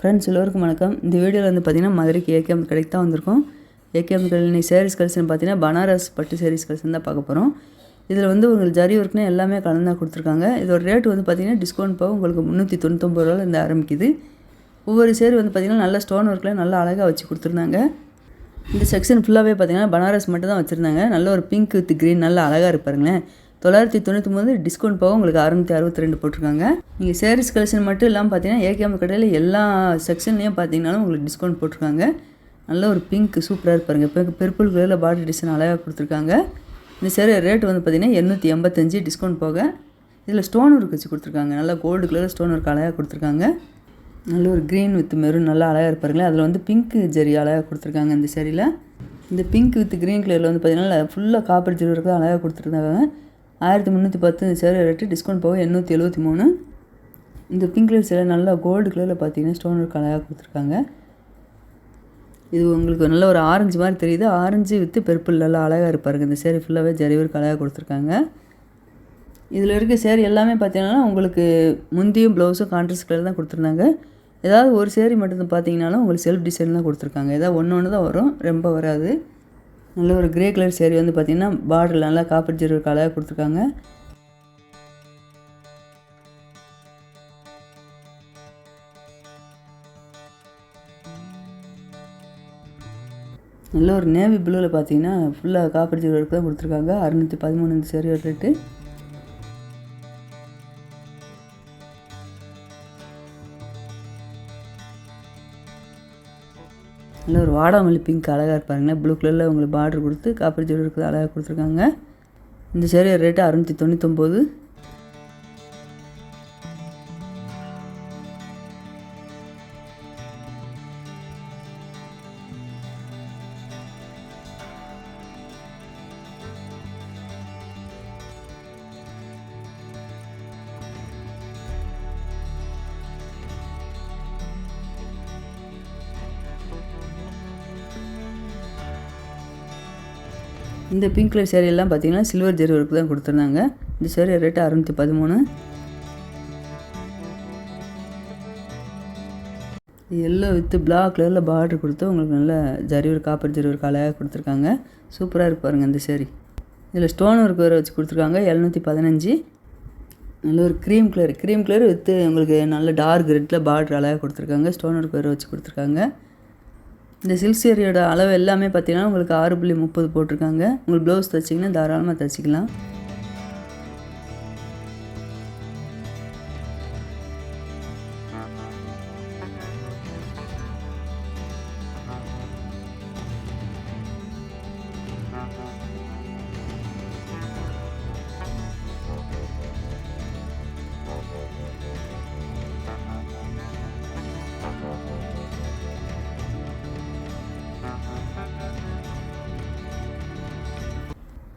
Friends எல்லோருக்கும் வணக்கம். இந்த வீடியோவில் வந்து பார்த்திங்கன்னா மதுரைக்கு ஏகேஎம் கடைக்கு தான் வந்திருக்கோம். ஏகேஎம் கடையில் சேரீஸ் சாரீஸ் கலெக்ஷன் பார்த்தீங்கன்னா பனாரஸ் பட்டு சேரீஸ் கலெக்ஷன் தான் பார்க்க போகிறோம் இதில் வந்து உங்களுக்கு ஜரி ஒர்க்னு எல்லாமே கலந்து கொடுத்துருக்காங்க. இதோட ரேட் வந்து பார்த்திங்கன்னா டிஸ்கவுண்ட் போக உங்களுக்கு முந்நூற்றி தொண்ணூத்தொம்பது ரூபாவில் இருந்து ஆரம்பிக்குது. ஒவ்வொரு சேரி வந்து பார்த்திங்கன்னா நல்ல ஸ்டோன் ஒர்க்கில் நல்லா அழகாக வச்சு கொடுத்துருந்தாங்க. இந்த செக்ஷன் ஃபுல்லாகவே பார்த்திங்கன்னா பனாரஸ் மட்டும் தான் வச்சுருந்தாங்க. நல்ல ஒரு பிங்க் வித் க்ரீன் நல்லா அழகாக இருப்பாருங்களேன் தொள்ளாயிரத்தி தொண்ணூற்றி மூணு டிஸ்கவுண்ட் போக உங்களுக்கு அறுநூற்றி அறுபத்தி ரெண்டு போட்டிருக்காங்க. நீங்கள் சேரீஸ் கலெக்ஷன் மட்டும் இல்லாமல் பார்த்தீங்கன்னா ஏகேஎம் கடையில் எல்லா செக்ஷன்லேயும் பார்த்தீங்கன்னாலும் உங்களுக்கு டிஸ்கவுண்ட் போட்டிருக்காங்க. நல்ல ஒரு பிங்க் சூப்பராக இருப்பாருங்க இப்போ பெர்பிள் கலரில் பாடி டிசைன் அழகாக கொடுத்துருக்காங்க. இந்த சேரீ ரேட் வந்து பார்த்தீங்கன்னா எண்ணூற்றி எண்பத்தஞ்சு டிஸ்கவுண்ட் போக. இதில் ஸ்டோன் ஒர்க் வச்சு கொடுத்துருக்காங்க. நல்லா கோல்டு கலரில் ஸ்டோன் ஒர்க் அழகாக கொடுத்துருக்காங்க. நல்ல ஒரு க்ரீன் வித் மெரூன் நல்லா அழகாக இருப்பாருங்களே அதில் வந்து பிங்க் ஜெரி அழகாக கொடுத்துருக்காங்க இந்த சேரீயில் இந்த பிங்க் வித் க்ரீன் கலரில் வந்து பார்த்தீங்கன்னா ஃபுல்லாக காப்பர் ஜெரி ஒர்க்கு அழகாக கொடுத்துருந்தாங்க. ஆயிரத்தி முந்நூற்றி பத்து இந்த சேரீ ரேட்டு டிஸ்கவுண்ட் போக எண்ணூற்றி எழுபத்தி மூணு. இந்த பிங்க் கலர் சேலை நல்லா கோல்டு கலரில் பார்த்தீங்கன்னா ஸ்டோன் ஒர்க் அழகாக கொடுத்துருக்காங்க. இது உங்களுக்கு நல்ல ஒரு ஆரஞ்சு மாதிரி தெரியுது. ஆரஞ்சு வித்து பெருப்பிள் நல்லா அழகாக இருப்பாருங்க இந்த சேரீ ஃபுல்லாகவே ஜெரிவர் கலையாக அழகாக கொடுத்துருக்காங்க. இதில் இருக்க சேரீ எல்லாமே பார்த்தீங்கன்னா உங்களுக்கு முந்தியும் ப்ளவுஸும் கான்ட்ராஸ்ட் கலர் தான் கொடுத்துருந்தாங்க. ஏதாவது ஒரு சேரீ மட்டும் பார்த்தீங்கன்னாலும் உங்களுக்கு செல்ஃப் டிசைன் தான் கொடுத்துருக்காங்க. ஏதாவது ஒன்று ஒன்று தான் வரும். ரொம்ப வராது. நல்ல ஒரு கிரே கலர் சேரீ வந்து பார்த்திங்கன்னா பார்டரில் நல்லா காப்பர் ஜெரி ஒரு கலராக கொடுத்துருக்காங்க. நல்ல ஒரு நேவி ப்ளூவில் பார்த்தீங்கன்னா ஃபுல்லாக காப்பர் ஜெரி தான் கொடுத்துருக்காங்க. அறுநூற்றி பதிமூணு சேரீ ரேட்டு நல்ல ஒரு வாடாமல்லி பிங்க் அழகாக இருப்பாருங்க ப்ளூ கலரில் உங்களுக்கு பார்டர் கொடுத்து காப்பர் ஜோடி இருக்குது அழகாக கொடுத்துருக்காங்க. இந்த சேரீ ரேட்டு அறுநூற்றி தொண்ணூத்தொம்பது. இந்த பிங்க் கலர் சேரீலாம் பார்த்தீங்கன்னா சில்வர் ஜெரி ஒர்க் தான் கொடுத்துருந்தாங்க. இந்த சேரீ ரேட்டு அறுநூற்றி பதிமூணு. எல்லோ வித்து பிளாக் கலரில் பார்டர் கொடுத்து உங்களுக்கு நல்ல ஜரி ஒரு காப்பர் ஜரி ஒரு அழகாக கொடுத்துருக்காங்க. சூப்பராக இருப்பாருங்க இந்த சேரீ இதில் ஸ்டோன் ஒர்க் வேறு வச்சு கொடுத்துருக்காங்க எழுநூற்றி பதினஞ்சு. நல்ல ஒரு cream colour cream colour with உங்களுக்கு நல்ல டார்க் ரெட்டில் பார்டர் அழகாக கொடுத்துருக்காங்க. ஸ்டோன் ஒர்க் வேறு வச்சு கொடுத்துருக்காங்க. இந்த சில்க் சேரியோட அளவு எல்லாமே பார்த்தீங்கன்னா உங்களுக்கு ஆறு புள்ளி முப்பது போட்டிருக்காங்க. உங்களுக்கு ப்ளவுஸ் தைச்சிங்கன்னா தாராளமாக தைச்சிக்கலாம்.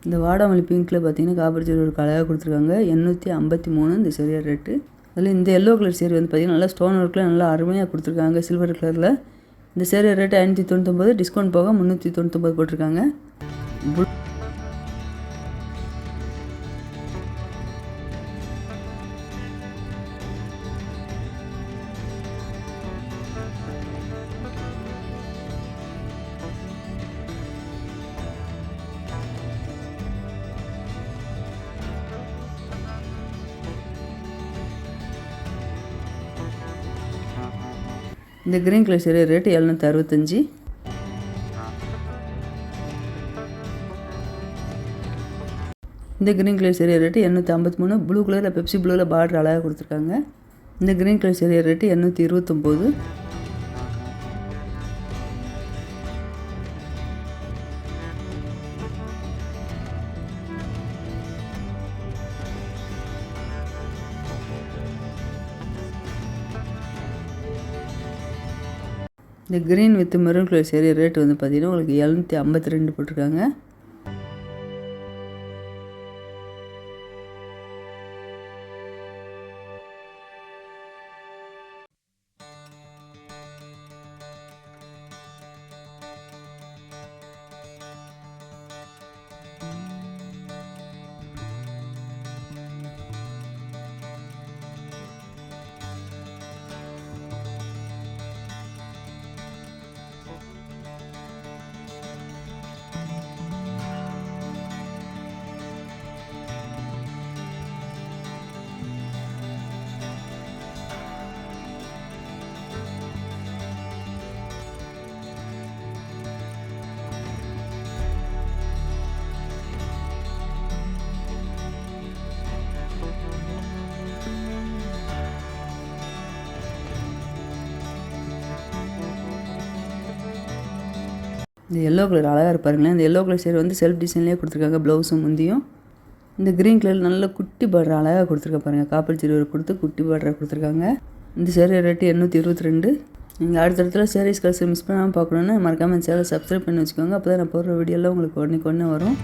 இந்த வாடாமல்லி பிங்க்கில் பார்த்தீங்கன்னா காப்பர் சேர் ஒரு கலராக கொடுத்துருக்காங்க. எண்ணூற்றி ஐம்பத்தி மூணு இந்த சரியாக ரேட்டு அதில் இந்த எல்லோ கலர் சேர் வந்து பார்த்திங்கன்னா நல்லா ஸ்டோன் ஒர்க்கில் நல்லா அருமையாக கொடுத்துருக்காங்க. சில்வர் கலரில் இந்த சேரி ரேட்டு ஐநூற்றி தொண்ணூத்தொம்பது டிஸ்கவுண்ட் போக முந்நூற்றி தொண்ணூத்தொம்பது போட்டிருக்காங்க. இந்த க்ரீன் கலர் சேரீ ரேட்டு எழுநூற்றி அறுபத்தஞ்சி இந்த க்ரீன் கலர் சேரீ ரேட்டு எண்ணூற்றி ஐம்பத்தி மூணு ப்ளூ கலரில் பெப்சி ப்ளூவில் பார்டர் அழகாக கொடுத்துருக்காங்க. இந்த க்ரீன் கலர் சேரீ ரேட்டு எண்ணூற்றி இருபத்தொம்போது இந்த green with maroon colour sari rate வந்து பார்த்திங்கன்னா உங்களுக்கு எழுநூற்றி ஐம்பத்தி ரெண்டு போட்டிருக்காங்க. இந்த எல்லோ கலர் அழகாக இருப்பாருங்களேன் இந்த எல்லோ கலர் சேர் வந்து செல்ஃப் டிசைன்லேயே கொடுத்துருக்காங்க ப்ளவுஸும் முந்தியும். இந்த க்ரீன் கலர் நல்ல குட்டி பார்டர் அழகாக கொடுத்துருக்க பாருங்கள் காப்பல் சிறுவர் கொடுத்து குட்டி பார்டரை கொடுத்துருக்காங்க. இந்த சேரீ ரேட்டு எண்ணூற்றி இருபத்தி ரெண்டு. நீங்கள் அடுத்தடுத்துல சேரீஸ் கலர்ஸ் மிஸ் பண்ணாமல் பார்க்கணுன்னா மறக்காமல் சேனல் சப்ஸ்கிரைப் பண்ணி வச்சுக்கோங்க. அப்போ தான் நான் போடுற வீடியோலாம் உங்களுக்கு உடனே கொண்டு வரும்.